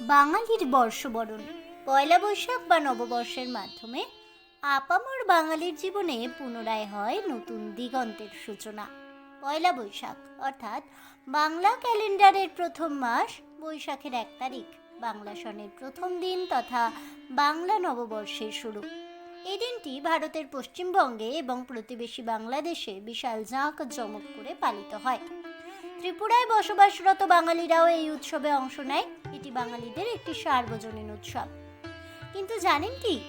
বাঙালির বর্ষবরণ। পয়লা বৈশাখ বা নববর্ষের মাধ্যমে আপামর বাঙালির জীবনে পুনরায় হয় নতুন দিগন্তের সূচনা। পয়লা বৈশাখ, অর্থাৎ বাংলা ক্যালেন্ডারের প্রথম মাস, বৈশাখের এক তারিখ, বাংলা সনের প্রথম দিন তথা বাংলা নববর্ষের শুরু। এই দিনটি ভারতের পশ্চিমবঙ্গে এবং প্রতিবেশী বাংলাদেশে বিশাল জাঁক জমক করে পালিত হয়। ত্রিপুরায় বসবাসরত বাঙালিরাও এই উৎসবে অংশ নেয়। এটি বাঙালিদের একটি সার্বজনীন উৎসব। কিন্তু জানেন কি?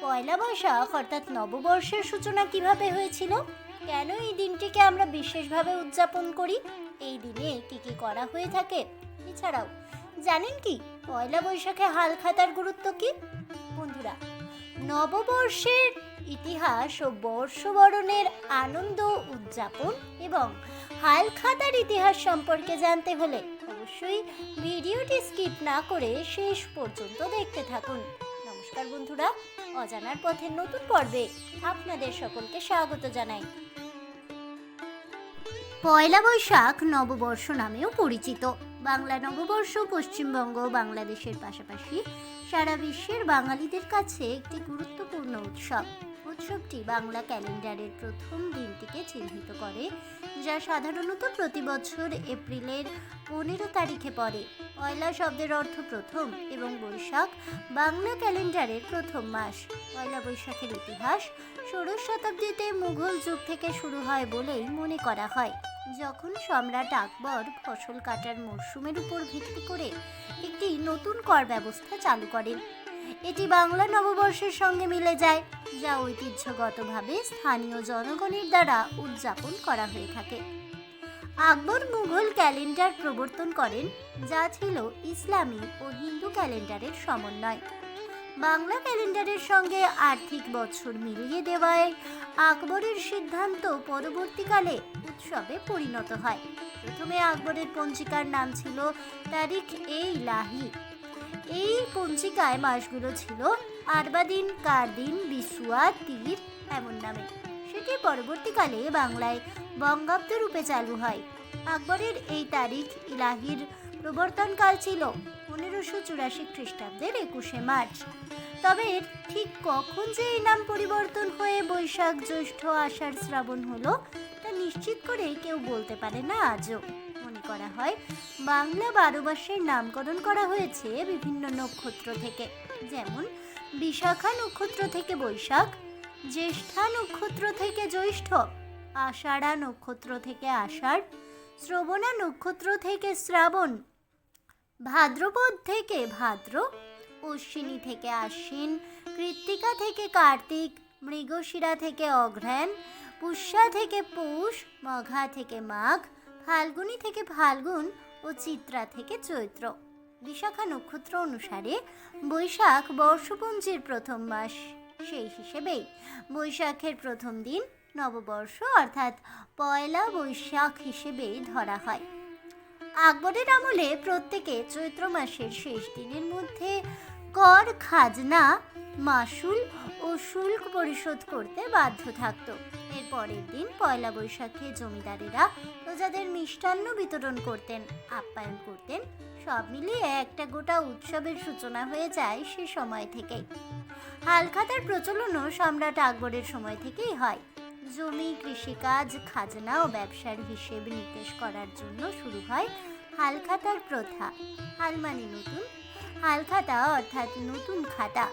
পয়লা বৈশাখ অর্থাৎ নববর্ষের সূচনা কীভাবে হয়েছিল? কেন এই দিনটিকে আমরা বিশেষভাবে উদযাপন করি? এই দিনে কি কি করা হয়ে থাকে? এছাড়াও, জানেন কি? পয়লা বৈশাখে হাল খাতার গুরুত্ব কি? বন্ধুরা, নববর্ষের ইতিহাস ও বর্ষবরণের আনন্দ উদযাপন এবং হালখাতার ইতিহাস সম্পর্কে জানতে হলে অবশ্যই ভিডিওটি স্কিপ না করে শেষ পর্যন্ত দেখতে থাকুন। নমস্কার বন্ধুরা, অজানার পথের নতুন পর্বে আপনাদের সকলকে স্বাগত জানাই। পয়লা বৈশাখ নববর্ষ নামেও পরিচিত। বাংলা নববর্ষ পশ্চিমবঙ্গ বাংলাদেশের পাশাপাশি সারা বিশ্বের বাঙালিদের কাছে একটি গুরুত্বপূর্ণ উৎসব। উৎসবটি বাংলা ক্যালেন্ডারের প্রথম দিনটিকে চিহ্নিত করে, যা সাধারণত প্রতি বছর এপ্রিলের পনেরো তারিখে পড়ে। পয়লা শব্দের অর্থ প্রথম এবং বৈশাখ বাংলা ক্যালেন্ডারের প্রথম মাস। পয়লা বৈশাখের ইতিহাস ষোড়শ শতাব্দীতে মুঘল যুগ থেকে শুরু হয় বলেই মনে করা হয়। যখন সম্রাট আকবর ফসল কাটার মরশুমের উপর ভিত্তি করে একটি নতুন কর ব্যবস্থা চালু করেন এটি বাংলা নববর্ষের সঙ্গে মিলে যায়, যা ঐতিহ্যগতভাবে স্থানীয় জনগণের দ্বারা উদযাপন করা হয়ে থাকে। আকবর মুঘল ক্যালেন্ডার প্রবর্তন করেন, যা ছিল ইসলামী ও হিন্দু ক্যালেন্ডারের সমন্বয়। বাংলা ক্যালেন্ডারের সঙ্গে আর্থিক বছর মিলিয়ে দেওয়ায় আকবরের সিদ্ধান্ত পরবর্তীকালে উৎসবে পরিণত হয়। প্রথমে আকবরের পঞ্জিকার নাম ছিল তারিখ এ ইলাহি। এই পঞ্জিকায় মাসগুলো ছিল আরবাদিন, কারদিন, বিসুয়া, তীর, এমন নামে। সেটি পরবর্তীকালে বাংলায় বঙ্গাব্দ রূপে চালু হয়। আকবরের এই তারিখ ইলাহির প্রবর্তনকাল ছিল পনেরোশো চুরাশি খ্রিস্টাব্দের একুশে মার্চ। তবে ঠিক কখন যে এই নাম পরিবর্তন হয়ে বৈশাখ, জ্যৈষ্ঠ, আষাঢ়, শ্রাবণ হলো, তা নিশ্চিত করে কেউ বলতে পারে না আজও। করা হয়। বাংলা বারো মাসের নামকরণ করা হয়েছে বিভিন্ন নক্ষত্র থেকে। যেমন, বিশাখা নক্ষত্র থেকে বৈশাখ, জ্যেষ্ঠা নক্ষত্র থেকে জ্যৈষ্ঠ, আষাঢ়া নক্ষত্র থেকে আষাঢ়, শ্রবণা নক্ষত্র থেকে শ্রাবণ, ভাদ্রপদ থেকে ভাদ্র, অশ্বিনী থেকে আশ্বিন, কৃত্তিকা থেকে কার্তিক, মৃগশিরা থেকে অঘ্রায়ণ পুষ্যা থেকে পৌষ, মঘা থেকে মাঘ ফাল্গুনী থেকে ফাল্গুন ও চিত্রা থেকে চৈত্র। বিশাখা নক্ষত্র অনুসারে বৈশাখ বর্ষপঞ্জির প্রথম মাস। সেই হিসেবেই বৈশাখের প্রথম দিন নববর্ষ অর্থাৎ পয়লা বৈশাখ হিসেবে ধরা হয়। আকবরের আমলে প্রত্যেকে চৈত্র মাসের শেষ দিনের মধ্যে কর খাজনা, মাসুল ও শুল্ক পরিশোধ করতে বাধ্য থাকত। এর পরের দিন পয়লা বৈশাখে জমিদারেরা প্রজাদের মিষ্টান্ন বিতরণ করতেন, আপ্যায়ন করতেন, সব মিলিয়ে একটা গোটা উৎসবের সূচনা হয়ে যায় সে সময় থেকেই। হালখাতার প্রচলনও সম্রাট আকবরের সময় থেকেই হয়। জমি, কৃষিকাজ, খাজনা ও ব্যবসার হিসেব নিকেশ করার জন্য শুরু হয় হালখাতার প্রথা। হাল মানে নতুন। হালখাতা অর্থাৎ নতুন খাতা।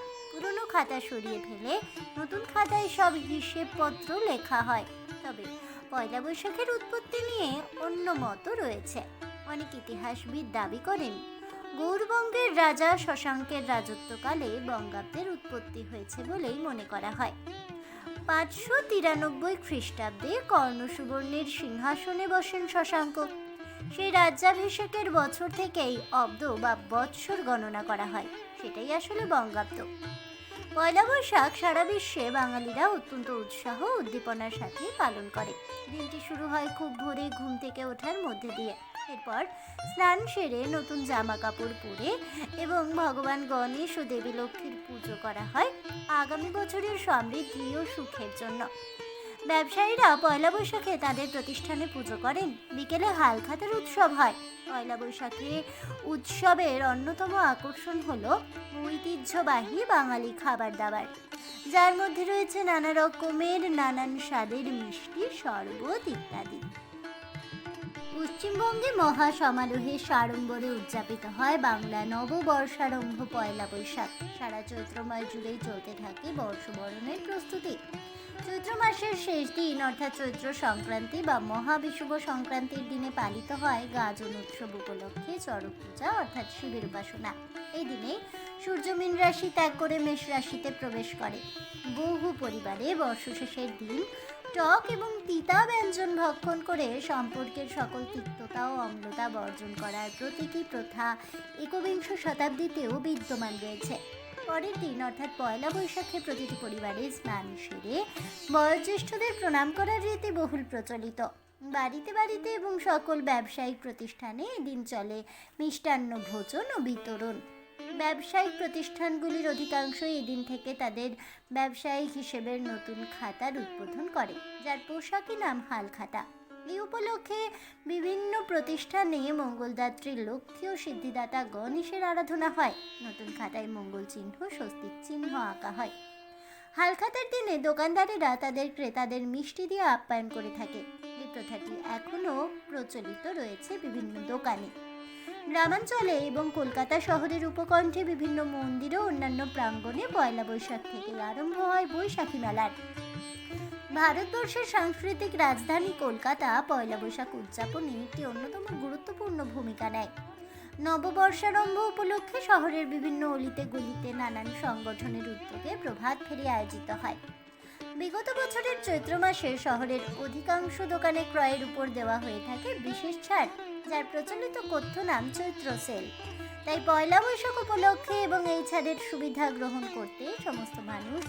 খাতা সরিয়ে ফেলে নতুন খাতায় সব হিসেবপত্র লেখা হয়। তবে পয়লা বৈশাখের উৎপত্তি নিয়ে অন্য মতও রয়েছে। অনেক ইতিহাসবিদ দাবি করেন, গৌরবঙ্গের রাজা শশাঙ্কের রাজত্বকালে বঙ্গাব্দের উৎপত্তি হয়েছে বলেই মনে করা হয়। পাঁচশো তিরানব্বই খ্রিস্টাব্দে কর্ণ সুবর্ণের সিংহাসনে বসেন শশাঙ্ক। সেই রাজ্যাভিষেকের বছর থেকেই অব্দ বা বৎসর গণনা করা হয়, সেটাই আসলে বঙ্গাব্দ। পয়লা বৈশাখ সারা বিশ্বে বাঙালিরা অত্যন্ত উৎসাহ উদ্দীপনার সাথে পালন করে। দিনটি শুরু হয় খুব ভোরে ঘুম থেকে ওঠার মধ্যে দিয়ে। এরপর স্নান সেরে নতুন জামা কাপড় পরে এবং ভগবান গণেশ ও দেবী লক্ষ্মীর পুজো করা হয় আগামী বছরের সমৃদ্ধি ও সুখের জন্য। ব্যবসায়ীরা পয়লা বৈশাখে তাদের প্রতিষ্ঠানে পুজো করেন। বিকেলে হালখাতের উৎসব হয়। পয়লা বৈশাখে উৎসবের অন্যতম আকর্ষণ হলো ঐতিহ্যবাহী বাঙালি খাবার দাবার। যার মধ্যে রয়েছে নানা রকমের নানান স্বাদের মিষ্টি, শরবত ইত্যাদি। পশ্চিমবঙ্গে মহা সমারোহে সাড়ম্বরে উদযাপিত হয় বাংলা নববর্ষারম্ভ পয়লা বৈশাখ। সারা চৈত্র মাস জুড়েই চলতে থাকে বর্ষবরণের প্রস্তুতি। চৈত্র মাসের শেষ দিন, অর্থাৎ চৈত্র সংক্রান্তি বা মহাবিষুব সংক্রান্তির দিনে পালিত হয় গাজন উৎসব উপলক্ষে চড়ক পূজা অর্থাৎ শিবের উপাসনা। এই দিনে সূর্য মীন রাশি ত্যাগ করে মেষ রাশিতে প্রবেশ করে। বহু পরিবারে বর্ষশেষের দিন টক এবং তিতা ব্যঞ্জন ভক্ষণ করে সম্পর্কের সকল তিক্ততা ও অম্লতা বর্জন করার প্রতীকী প্রথা একবিংশ শতাব্দীতেও বিদ্যমান রয়েছে। পরের দিন, অর্থাৎ পয়লা বৈশাখে প্রতিটি পরিবারে স্নান সেরে বয়োজ্যেষ্ঠদের প্রণাম করার রীতি বহুল প্রচলিত। বাড়িতে বাড়িতে এবং সকল ব্যবসায়িক প্রতিষ্ঠানে এদিন চলে মিষ্টান্ন ভোজন ও বিতরণ। ব্যবসায়িক প্রতিষ্ঠানগুলির অধিকাংশই এদিন থেকে তাদের ব্যবসায়িক হিসেবের নতুন খাতার উদ্বোধন করে, যার পোশাকি নাম হাল খাতা এই উপলক্ষে বিভিন্ন প্রতিষ্ঠানে মঙ্গলদাত্রী লক্ষ্মী ও সিদ্ধিদাতা গণেশের আরাধনা হয়। নতুন খাতায় মঙ্গল চিহ্ন, স্বস্তিক চিহ্ন আঁকা হয়। হালখাতার দিনে দোকানদারেরা তাদের ক্রেতাদের মিষ্টি দিয়ে আপ্যায়ন করে থাকে। এই প্রথাটি এখনও প্রচলিত রয়েছে বিভিন্ন দোকানে। গ্রামাঞ্চলে এবং কলকাতা শহরের উপকণ্ঠে বিভিন্ন মন্দিরে অন্যান্য প্রাঙ্গণে পয়লা বৈশাখ থেকে আরম্ভ হয় বৈশাখী মেলার। ভারতবর্ষের সাংস্কৃতিক রাজধানী কলকাতা পয়লা বৈশাখ উদযাপনে একটি অন্যতম গুরুত্বপূর্ণ ভূমিকা নেয়। নববর্ষারম্ভ উপলক্ষে শহরের বিভিন্ন অলিতে গলিতে নানান সংগঠনের উদ্যোগে প্রভাত ফেরি আয়োজিত হয়। বিগত বছরের চৈত্র মাসে শহরের অধিকাংশ দোকানে ক্রয়ের উপর দেওয়া হয়ে থাকে বিশেষ ছাড়। যার প্রচলিত কথ্য নাম চৈত্র সেল। তাই পয়লা বৈশাখ উপলক্ষে এবং এই ছাদের সুবিধা গ্রহণ করতে সমস্ত মানুষ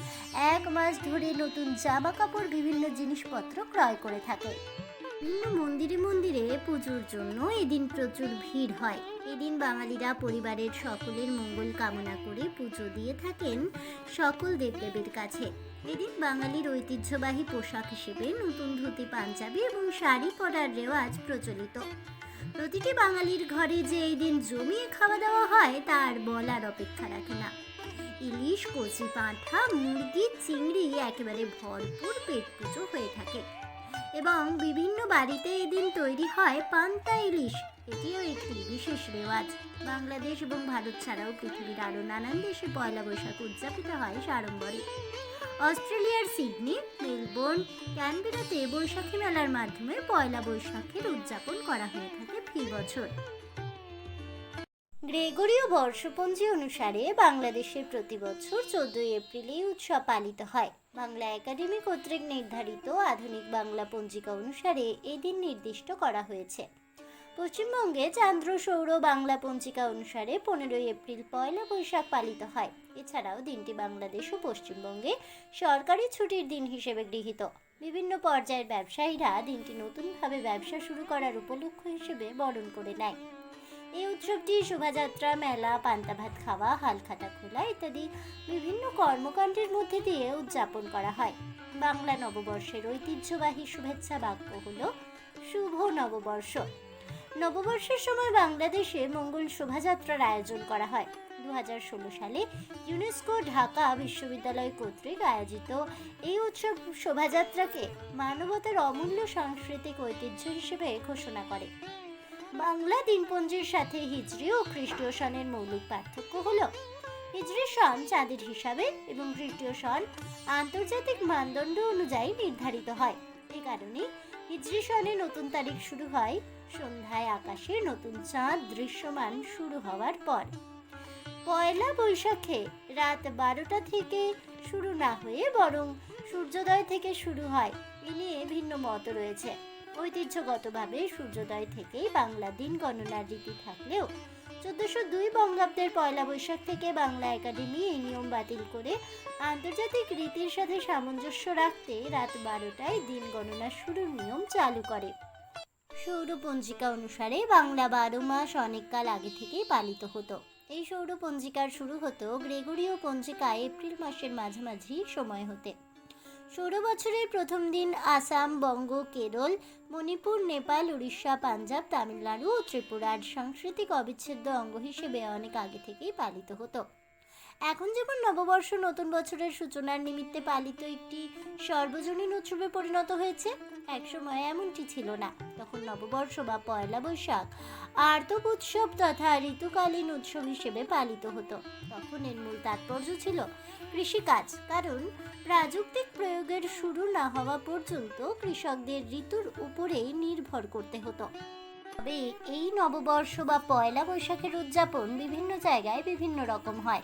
এক মাস ধরে নতুন জামা কাপড় বিভিন্ন জিনিসপত্র ক্রয় করে থাকে। বিভিন্ন মন্দিরে মন্দিরে পুজোর জন্য এদিন প্রচুর ভিড় হয়। এদিন বাঙালিরা পরিবারের সকলের মঙ্গল কামনা করে পুজো দিয়ে থাকেন সকল দেবদেবীর কাছে। এদিন বাঙালির ঐতিহ্যবাহী পোশাক হিসেবে নতুন ধুতি, পাঞ্জাবি এবং শাড়ি পরার রেওয়াজ প্রচলিত। প্রতিটি বাঙালির ঘরে যে এই দিন জমিয়ে খাওয়া দাওয়া হয়, তার বলার অপেক্ষা রাখে না। ইলিশ, কচি পাঁঠা, মুরগি, চিংড়ি একেবারে ভরপুর পেট পুজো হয়ে থাকে। এবং বিভিন্ন বাড়িতে এদিন তৈরি হয় পান্তা ইলিশ। এটিও একটি বিশেষ রেওয়াজ। বাংলাদেশ এবং ভারত ছাড়াও পৃথিবীর আরও নানান দেশে পয়লা বৈশাখ উদযাপিত হয় সাড়ম্বরে। অস্ট্রেলিয়ার সিডনি, মেলবোর্ন, ক্যানবেরাতে বৈশাখী মেলার মাধ্যমে পয়লা বৈশাখের উদযাপন করা হয়ে থাকে ফি বছর। গ্রেগরীয় বর্ষপঞ্জি অনুসারে বাংলাদেশে প্রতি বছর চোদ্দই এপ্রিল এই উৎসব পালিত হয়। বাংলা একাডেমি কর্তৃক নির্ধারিত আধুনিক বাংলা পঞ্জিকা অনুসারে এদিন নির্দিষ্ট করা হয়েছে। পশ্চিমবঙ্গে চান্দ্র সৌর বাংলা পঞ্জিকা অনুসারে পনেরোই এপ্রিল পয়লা বৈশাখ পালিত হয়। এছাড়াও দিনটি বাংলাদেশ ও পশ্চিমবঙ্গে সরকারি ছুটির দিন হিসেবে গৃহীত। বিভিন্ন পর্যায়ের ব্যবসায়ীরা দিনটি নতুনভাবে ব্যবসা শুরু করার উপলক্ষ হিসেবে বরণ করে নেয়। এই উৎসবটি শোভাযাত্রা, মেলা পান্তা ভাত খাওয়া, হালখাতা খোলা ইত্যাদি বিভিন্ন কর্মকাণ্ডের মধ্যে দিয়ে উদযাপন করা হয়। বাংলা নববর্ষের ঐতিহ্যবাহী শুভেচ্ছা বাক্য হল শুভ নববর্ষ। নববর্ষের সময় বাংলাদেশে মঙ্গল শোভাযাত্রার আয়োজন করা হয়। দু হাজার ষোলো সালে ইউনেস্কো ঢাকা বিশ্ববিদ্যালয় কর্তৃক আয়োজিত এই উৎসব শোভাযাত্রাকে মানবতার অমূল্য সাংস্কৃতিক ঐতিহ্য হিসেবে ঘোষণা করে। বাংলা দিনপঞ্জির সাথে হিজড়ি ও খ্রিস্টীয় সনের মৌলিক পার্থক্য হল, হিজরি সন চাঁদের হিসাবে এবং খ্রিস্টীয় সন আন্তর্জাতিক মানদণ্ড অনুযায়ী নির্ধারিত হয়। এ কারণে হিজরি সনে নতুন তারিখ শুরু হয়। সন্ধ্যায় আকাশে নতুন চাঁদ দৃশ্যমান শুরু হওয়ার পর। পয়লা বৈশাখে রাত বারোটা থেকে শুরু না হয়ে বরং সূর্যোদয় থেকে শুরু হয় এ নিয়ে ভিন্ন মত রয়েছে। ঐতিহ্যগতভাবে সূর্যোদয় থেকেই বাংলা দিন গণনার রীতি থাকলেও চোদ্দশো দুই বঙ্গাব্দের পয়লা বৈশাখ থেকে বাংলা একাডেমি এই নিয়ম বাতিল করে আন্তর্জাতিক রীতির সাথে সামঞ্জস্য রাখতে রাত বারোটায় দিন গণনা শুরুর নিয়ম চালু করে। সৌর পঞ্জিকা অনুসারে বাংলা বারো মাস অনেককাল আগে থেকেই পালিত হতো। এই সৌর পঞ্জিকার শুরু হতো গ্রেগরীয় পঞ্জিকা এপ্রিল মাসের মাঝামাঝি সময় হতে। ষোলো বছরের প্রথম দিন আসাম, বঙ্গ, কেরল, মণিপুর, নেপাল, উড়িষ্যা, পাঞ্জাব, তামিলনাড়ু ও ত্রিপুরার সাংস্কৃতিক অবিচ্ছেদ্য অঙ্গ হিসেবে অনেক আগে থেকেই পালিত হতো। এখন যেমন নববর্ষ নতুন বছরের সূচনার নিমিত্তে পালিত একটি সর্বজনীন উৎসবে পরিণত হয়েছে, একসময় এমনটি ছিল না। তখন নববর্ষ বা পয়লা বৈশাখ আর্তব উৎসব তথা ঋতুকালীন উৎসব হিসেবে পালিত হতো। তখন এর মূল তাৎপর্য ছিল কৃষিকাজ, কারণ প্রাযুক্তিক প্রয়োগের শুরু না হওয়া পর্যন্ত কৃষকদের ঋতুর উপরেই নির্ভর করতে হতো। তবে এই নববর্ষ বা পয়লা বৈশাখের উদযাপন বিভিন্ন জায়গায় বিভিন্ন রকম হয়।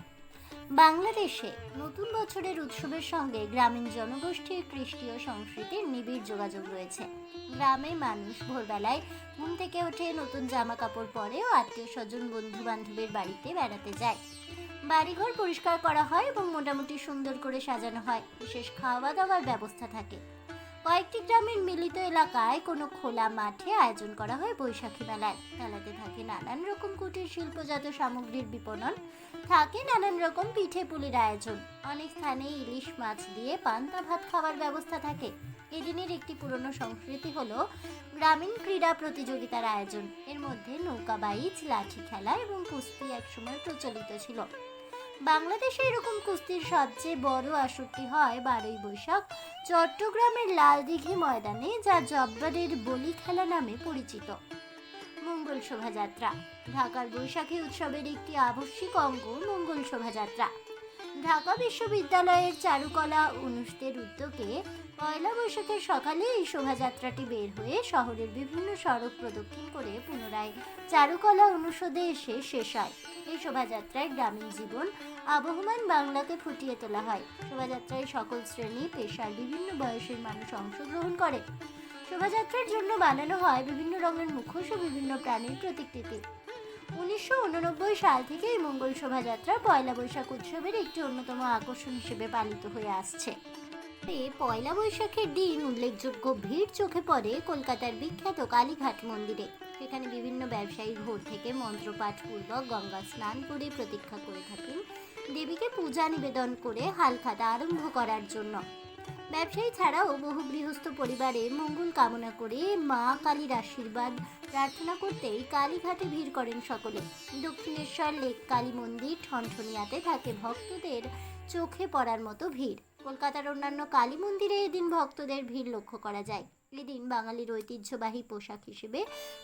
বাংলাদেশে নতুন বছরের উৎসবের সঙ্গে গ্রামীণ জনগোষ্ঠীর খ্রিস্টীয় সংস্কৃতির নিবিড় যোগাযোগ রয়েছে। গ্রামে মানুষ ভোরবেলায় ঘুম থেকে উঠে নতুন জামা কাপড় পরে ও আত্মীয় স্বজন বন্ধু বান্ধবের বাড়িতে বেড়াতে যায়। বাড়িঘর পরিষ্কার করা হয় এবং মোটামুটি সুন্দর করে সাজানো হয়। বিশেষ খাওয়া দাওয়ার ব্যবস্থা থাকে। কয়েকটি গ্রামের মিলিত এলাকায় কোনো খোলা মাঠে আয়োজন করা হয় বৈশাখী মেলায়। মেলাতে থাকে নানান রকম কুটির শিল্পজাত সামগ্রীর বিপণন। থাকে নানান রকম পিঠে পুলির আয়োজন। অনেক স্থানে ইলিশ মাছ দিয়ে পান্তা ভাত খাওয়ার ব্যবস্থা থাকে। এদিনের একটি পুরনো সংস্কৃতি হলো গ্রামীণ ক্রীড়া প্রতিযোগিতার আয়োজন। এর মধ্যে নৌকা বাইচ, লাঠি খেলা এবং কুস্তি একসময় প্রচলিত ছিল। বাংলাদেশে এরকম কুস্তির সবচেয়ে বড় আসরটি হয় বারোই বৈশাখ, চট্টগ্রামের লালদিঘি ময়দানে, যা জব্বারের বলি খেলা নামে পরিচিত। মঙ্গল শোভাযাত্রা। ঢাকার বৈশাখী উৎসবের একটি আবশ্যিক অঙ্গ মঙ্গল শোভাযাত্রা। ঢাকা বিশ্ববিদ্যালয়ের চারুকলা অনুষদের উদ্যোগে পয়লা বৈশাখের সকালে এই শোভাযাত্রাটি বের হয়ে শহরের বিভিন্ন সড়ক প্রদক্ষিণ করে পুনরায় চারুকলা অনুষদে এসে শেষ হয়। এই শোভাযাত্রায় গ্রামীণ জীবন আবহমান বাংলাকে ফুটিয়ে তোলা হয়। শোভাযাত্রায় সকল শ্রেণি, পেশার বিভিন্ন বয়সের মানুষ অংশগ্রহণ করে। শোভাযাত্রার জন্য বানানো হয় বিভিন্ন রঙের মুখোশ ও বিভিন্ন প্রাণীর প্রতিকৃতি। উনিশশো উননব্বই সাল থেকে এই মঙ্গল শোভাযাত্রা পয়লা বৈশাখ উৎসবের একটি অন্যতম আকর্ষণ হিসেবে পালিত হয়ে আসছে। পয়লা বৈশাখের দিন উল্লেখযোগ্য ভিড় চোখে পড়ে কলকাতার বিখ্যাত কালীঘাট মন্দিরে। সেখানে বিভিন্ন ব্যবসায়ী ভোর থেকে মন্ত্রপাঠ পূর্বক গঙ্গা স্নান করে প্রতীক্ষা করে থাকেন। দেবীকে পূজা নিবেদন করে হালখাতা আরম্ভ করার জন্য। ব্যবসায়ী ছাড়াও বহু গৃহস্থ পরিবারে মঙ্গল কামনা করে মা কালীর আশীর্বাদ প্রার্থনা করতেই কালীঘাটে ভিড় করেন সকলে। দক্ষিণেশ্বর লেক কালী মন্দির ঠনঠনিয়াতে থাকে ভক্তদের চোখে পড়ার মতো ভিড়। কলকাতার অন্যান্য কালী মন্দিরে এদিন ভক্তদের ভিড় লক্ষ্য করা যায়। এদিন বাঙালির ঐতিহ্যবাহী পোশাক হিসেবে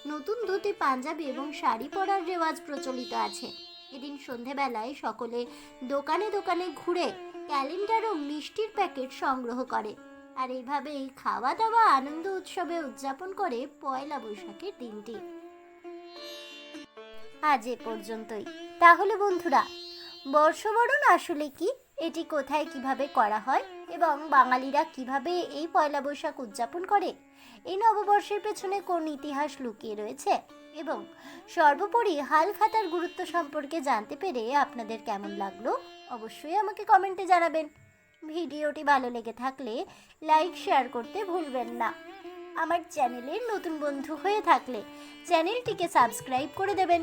নতুন ধুতি, পাঞ্জাবি এবং শাড়ি পরার রেওয়াজ প্রচলিত আছে। এদিন সন্ধেবেলায় সকলে দোকানে দোকানে ঘুরে ক্যালেন্ডার ও মিষ্টির প্যাকেট সংগ্রহ করে। আর এইভাবেই খাওয়া দাওয়া আনন্দ উৎসবে উদযাপন করে পয়লা বৈশাখের দিনটি। আজ এ পর্যন্তই। তাহলে বন্ধুরা, বর্ষবরণ আসলে কি? এটি কোথায় কীভাবে করা হয় এবং বাঙালিরা কীভাবে এই পয়লা বৈশাখ উদযাপন করে? এই নববর্ষের পেছনে কোন ইতিহাস লুকিয়ে রয়েছে? এবং সর্বোপরি হালখাতার গুরুত্ব সম্পর্কে জানতে পেরে আপনাদের কেমন লাগল অবশ্যই আমাকে কমেন্টে জানাবেন। ভিডিওটি ভালো লেগে থাকলে লাইক, শেয়ার করতে ভুলবেন না। আমার চ্যানেলের নতুন বন্ধু হয়ে থাকলে চ্যানেলটিকে সাবস্ক্রাইব করে দেবেন।